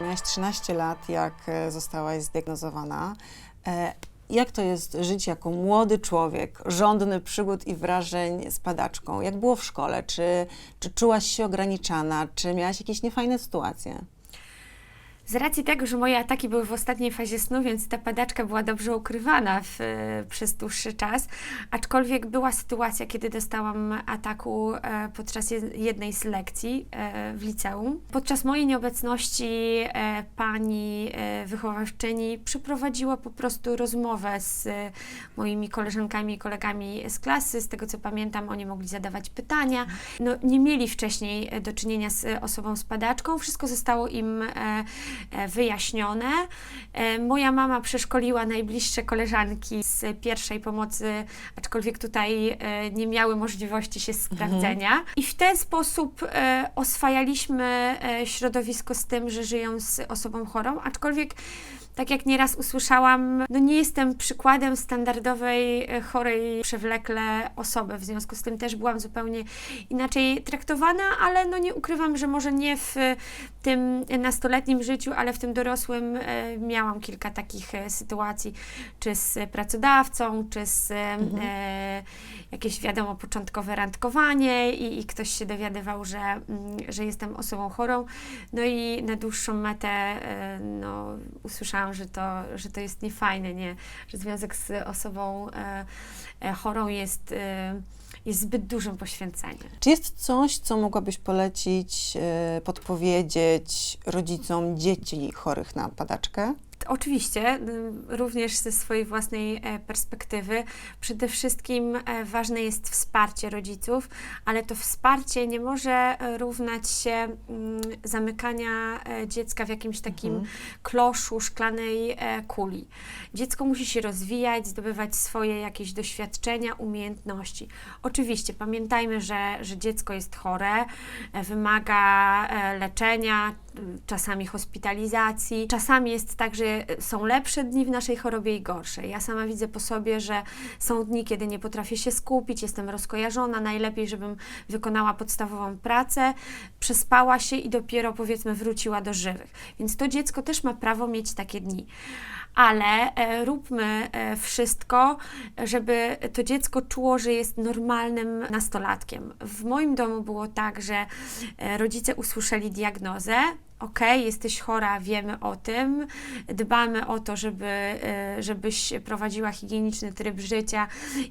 Miałaś 13 lat, jak e, zostałaś zdiagnozowana. E, Jak to jest żyć jako młody człowiek, żądny przygód i wrażeń z padaczką? Jak było w szkole? Czy, czy czułaś się ograniczana? Czy miałaś jakieś niefajne sytuacje? Z racji tego, że moje ataki były w ostatniej fazie snu, więc ta padaczka była dobrze ukrywana w, przez dłuższy czas, aczkolwiek była sytuacja, kiedy dostałam ataku e, podczas jed- jednej z lekcji e, w liceum. Podczas mojej nieobecności e, pani e, wychowawczyni przeprowadziła po prostu rozmowę z e, moimi koleżankami i kolegami z klasy. Z tego co pamiętam, oni mogli zadawać pytania. No, nie mieli wcześniej e, do czynienia z e, osobą z padaczką. Wszystko zostało im e, e, wyjaśnione. E, Moja mama przeszkoliła najbliższe koleżanki z pierwszej pomocy, aczkolwiek tutaj e, nie miały możliwości się sprawdzenia. I w ten sposób e, oswajaliśmy e, środowisko z tym, że żyją z osobą chorą, aczkolwiek tak jak nieraz usłyszałam, no nie jestem przykładem standardowej, e, chorej przewlekle osoby. W związku z tym też byłam zupełnie inaczej traktowana, ale no nie ukrywam, że może nie w e, tym nastoletnim życiu, ale w tym dorosłym e, miałam kilka takich sytuacji, czy z pracodawcą, czy z e, e, jakieś, wiadomo, początkowe randkowanie i, i ktoś się dowiadywał, że, mm, że jestem osobą chorą. No i na dłuższą metę e, no, usłyszałam, że to, że to jest niefajne, nie? że związek z osobą e, e, chorą jest, e, jest zbyt dużym poświęceniem. Czy jest coś, co mogłabyś polecić, e, podpowiedzieć rodzicom dzieci chorych na padaczkę? Oczywiście, y, również ze swojej własnej e, perspektywy. Przede wszystkim e, ważne jest wsparcie rodziców, ale to wsparcie nie może e, równać się mm, zamykania dziecka w jakimś takim kloszu szklanej kuli. Dziecko musi się rozwijać, zdobywać swoje jakieś doświadczenia, umiejętności. Oczywiście pamiętajmy, że, że dziecko jest chore, wymaga leczenia, czasami hospitalizacji. Czasami jest tak, że są lepsze dni w naszej chorobie i gorsze. Ja sama widzę po sobie, że są dni, kiedy nie potrafię się skupić, jestem rozkojarzona. Najlepiej, żebym wykonała podstawową pracę, przespała się i dopiero powiedzmy wróciła do żywych. Więc to dziecko też ma prawo mieć takie dni. Ale e, róbmy e, wszystko, żeby to dziecko czuło, że jest normalnym nastolatkiem. W moim domu było tak, że e, rodzice usłyszeli diagnozę. Okej, jesteś chora, wiemy o tym, dbamy o to, żeby, e, żebyś prowadziła higieniczny tryb życia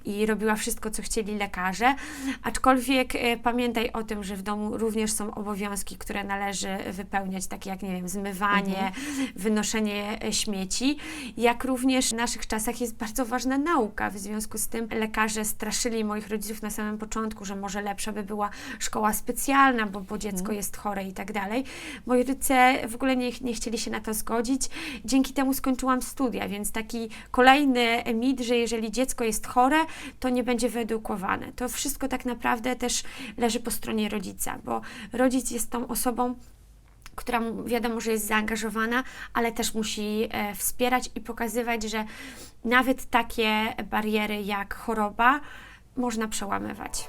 i robiła wszystko, co chcieli lekarze. Aczkolwiek e, pamiętaj o tym, że w domu również są obowiązki, które należy wypełniać, takie jak, nie wiem, zmywanie, wynoszenie e, śmieci, jak również w naszych czasach jest bardzo ważna nauka. W związku z tym lekarze straszyli moich rodziców na samym początku, że może lepsza by była szkoła specjalna, bo, bo dziecko jest chore i tak dalej. Moi rodzice w ogóle nie, nie chcieli się na to zgodzić. Dzięki temu skończyłam studia, więc taki kolejny mit, że jeżeli dziecko jest chore, to nie będzie wyedukowane. To wszystko tak naprawdę też leży po stronie rodzica, bo rodzic jest tą osobą, która wiadomo, że jest zaangażowana, ale też musi e, wspierać i pokazywać, że nawet takie bariery jak choroba można przełamywać.